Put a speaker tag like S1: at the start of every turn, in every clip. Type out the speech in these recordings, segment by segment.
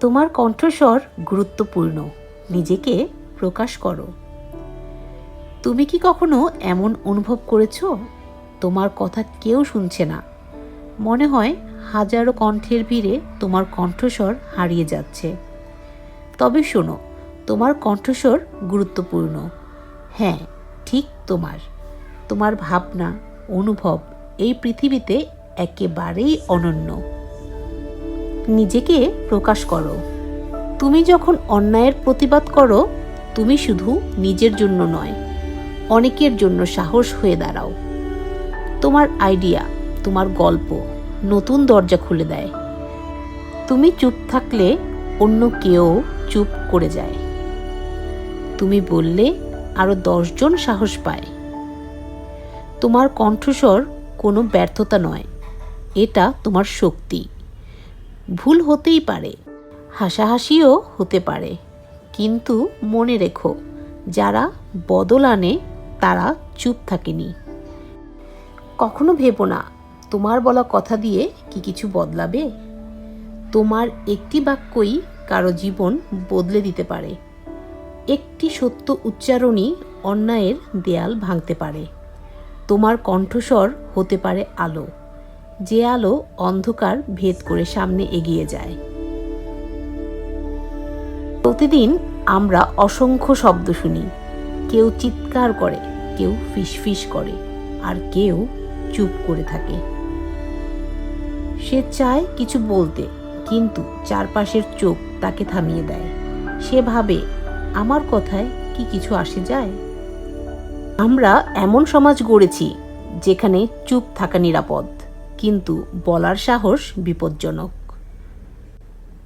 S1: তোমার কণ্ঠস্বর গুরুত্বপূর্ণ। নিজেকে প্রকাশ করো। তুমি কি কখনো এমন অনুভব করেছ? তোমার কথা কেউ শুনছে না। মনে হয় হাজারো কণ্ঠের ভিড়ে তোমার কণ্ঠস্বর হারিয়ে যাচ্ছে। তবে শোনো, তোমার কণ্ঠস্বর গুরুত্বপূর্ণ। হ্যাঁ ঠিক তোমার। তোমার ভাবনা, অনুভব এই পৃথিবীতে একেবারেই অনন্য। নিজেকে প্রকাশ করো। তুমি যখন অন্যায়ের প্রতিবাদ করো, তুমি শুধু নিজের জন্য নয়, অনেকের জন্য সাহস হয়ে দাঁড়াও। তোমার আইডিয়া, তোমার গল্প নতুন দরজা খুলে দেয়। তুমি চুপ থাকলে অন্য কেউ চুপ করে যায়। তুমি বললে আরও দশজন সাহস পায়। তোমার কণ্ঠস্বর কোনো ব্যর্থতা নয়, এটা তোমার শক্তি। ভুল হতেই পারে, হাসাহাসিও হতে পারে। কিন্তু মনে রেখো, যারা বদল আনে, তারা চুপ থাকেনি। কখনো ভেবো না, তোমার বলা কথা দিয়ে কি কিছু বদলাবে? তোমার একটি বাক্যই কারও জীবন বদলে দিতে পারে। একটি সত্য উচ্চারণই অন্যায়ের দেয়াল ভাঙতে পারে। তোমার কণ্ঠস্বর হতে পারে আলো। যে আলো অন্ধকার ভেদ করে সামনে এগিয়ে যায়। প্রতিদিন আমরা অসংখ্য শব্দ শুনি। কেউ চিৎকার করে, কেউ ফিসফিস করে, আর কেউ চুপ করে থাকে। সে চায় কিছু বলতে, কিন্তু চারপাশের চোখ তাকে থামিয়ে দেয়। সে ভাবে, আমার কথায় কি কিছু আসে যায়? আমরা এমন সমাজ গড়েছি, যেখানে চুপ থাকা নিরাপদ। কিন্তু বলার সাহস বিপজ্জনক।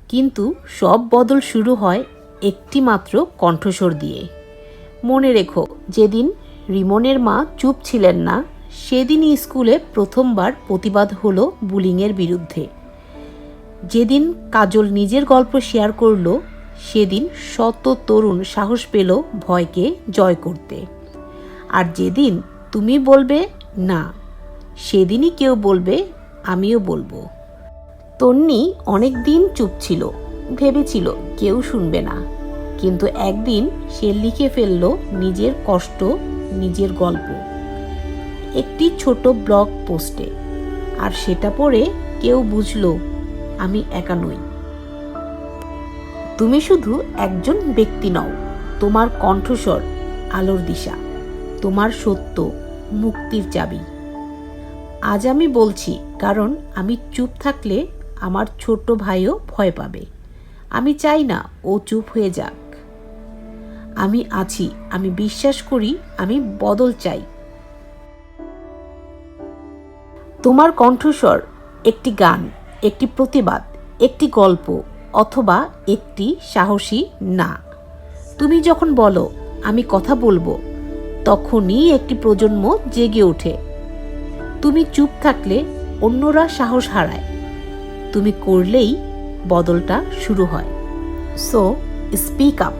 S1: কিন্তু সব বদল শুরু হয় একটি মাত্র কণ্ঠস্বর দিয়ে। মনে রেখো, যেদিন রিমনের মা চুপ ছিলেন না, সেদিনই স্কুলে প্রথমবার প্রতিবাদ হলো বুলিংয়ের বিরুদ্ধে। যেদিন কাজল নিজের গল্প শেয়ার করল, সেদিন শত তরুণ সাহস পেল ভয়কে জয় করতে। আর যেদিন তুমি বলবে, না। সেদিনই কেউ বলবে, আমিও বলব। তন্নি অনেক দিন চুপ ছিল, ভেবেছিল কেউ শুনবে না। কিন্তু একদিন সে লিখে ফেলল নিজের কষ্ট, নিজের গল্প। একটি ছোট ব্লগ পোস্টে, আর সেটা পড়ে কেউ বুঝলো, আমি একা নই। তুমি শুধু একজন ব্যক্তি নও, তোমার কণ্ঠস্বর, আলোর দিশা, তোমার সত্য, মুক্তির চাবি। আজ আমি বলছি, কারণ আমি চুপ থাকলে আমার ছোট ভাইও ভয় পাবে। আমি চাই না ও চুপ হয়ে যাক। আমি আছি, আমি বিশ্বাস করি, আমি বদল চাই। তোমার কণ্ঠস্বর একটি গান, একটি প্রতিবাদ, একটি গল্প, অথবা একটি সাহসী না। তুমি যখন বলো, আমি কথা বলব, তখনই একটি প্রজন্ম জেগে ওঠে। তুমি চুপ থাকলে অন্যরা সাহস হারায়। তুমি করলেই বদলটা শুরু হয়। So speak up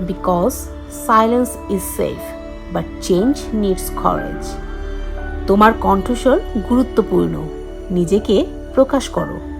S1: because silence is safe but change needs courage তোমার কণ্ঠস্বর গুরুত্বপূর্ণ, নিজেকে প্রকাশ করো।